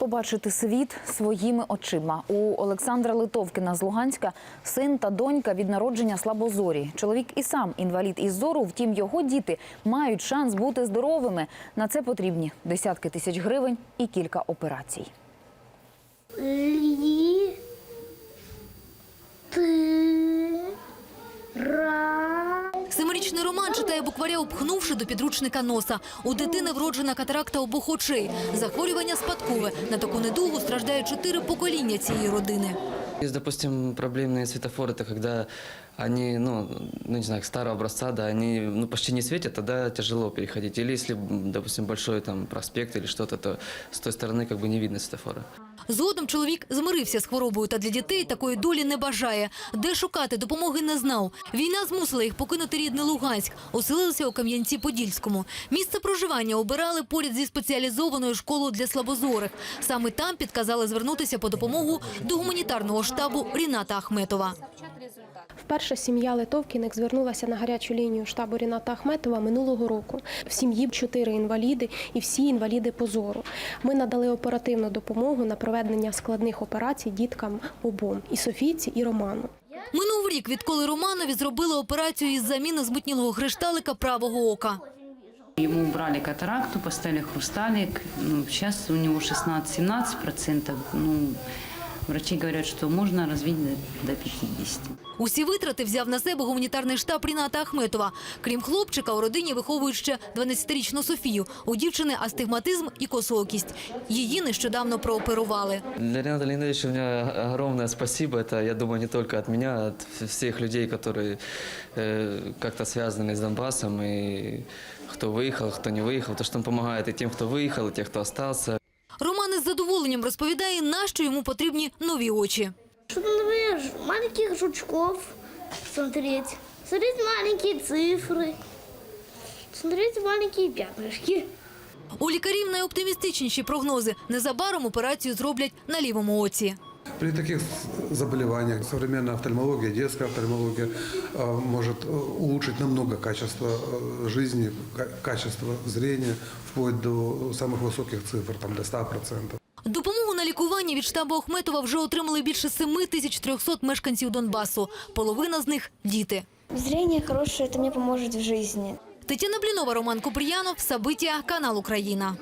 побачити світ своїми очима. У Олександра Литовкіна з Луганська син та донька від народження слабозорі. Чоловік і сам інвалід із зору, втім його діти мають шанс бути здоровими. На це потрібні десятки тисяч гривень і кілька операцій. Ра. Семирічний Роман читає букваря, обхнувши до підручника носа. У дитини вроджена катаракта обох очей. Захворювання спадкове. На таку недугу страждає чотири покоління цієї родини. Есть, допустим, проблемные светофоры, это когда они, ну, ну, не знаю, старого образца, да, они ну, почти не светят, тогда тяжело переходить. Или если, допустим, большой там проспект или что-то, то с той стороны как бы не видно светофора. Згодом чоловік змирився з хворобою та для дітей такої долі не бажає. Де шукати допомоги не знав. Війна змусила їх покинути рідний Луганськ. Оселилися у Кам'янці-Подільському. Місце проживання обирали поряд зі спеціалізованою школою для слабозорих. Саме там підказали звернутися по допомогу до гуманітарного штабу Ріната Ахметова. Вперше сім'я Литовкіних звернулася на гарячу лінію штабу Ріната Ахметова минулого року. В сім'ї чотири інваліди і всі інваліди по зору. Ми надали оперативну допомогу на проведення складних операцій діткам обом і Софійці, і Роману. Минув рік, відколи Романові зробили операцію із заміни змутнілого кришталика правого ока. Ему убрали катаракту, поставили хрусталик. Ну, сейчас у него 16-17%. Ну, врачи говорят, что можно развить до, до 50%. Усі витрати взяв на себе гуманітарний штаб Ріната Ахметова. Крім хлопчика, у родині виховують ще 12-річну Софію. У дівчини астигматизм і косоокість. Її нещодавно прооперували. Для Рената Леонидовича у меня огромное спасибо. Это, я думаю, не только от меня, а от всех людей, которые э, как-то связаны с Донбассом, и кто выехал, кто не выехал, то, что он помогает и тем, кто выехал, и тем, кто остался. Роман із задоволенням розповідає, на що йому потрібні нові очі. Что, например, ж- маленьких жучков смотреть. Смотреть маленькие цифры. Смотреть маленькие пятнышки. У лікарів найоптимістичніші прогнози. Незабаром операцію зроблять на лівому оці. При таких заболеваниях современная офтальмология, детская офтальмология э, может э, улучшить намного качество э, жизни, ка- качество зрения, вплоть до самых высоких цифр, там до 100%. Лікування від штабу Ахметова вже отримали більше 7300 мешканців Донбасу. Половина з них – діти. Зріння хороше, це мені допоможе в житті. Тетяна Блінова, Роман Купріянов, Сабиття, канал Україна.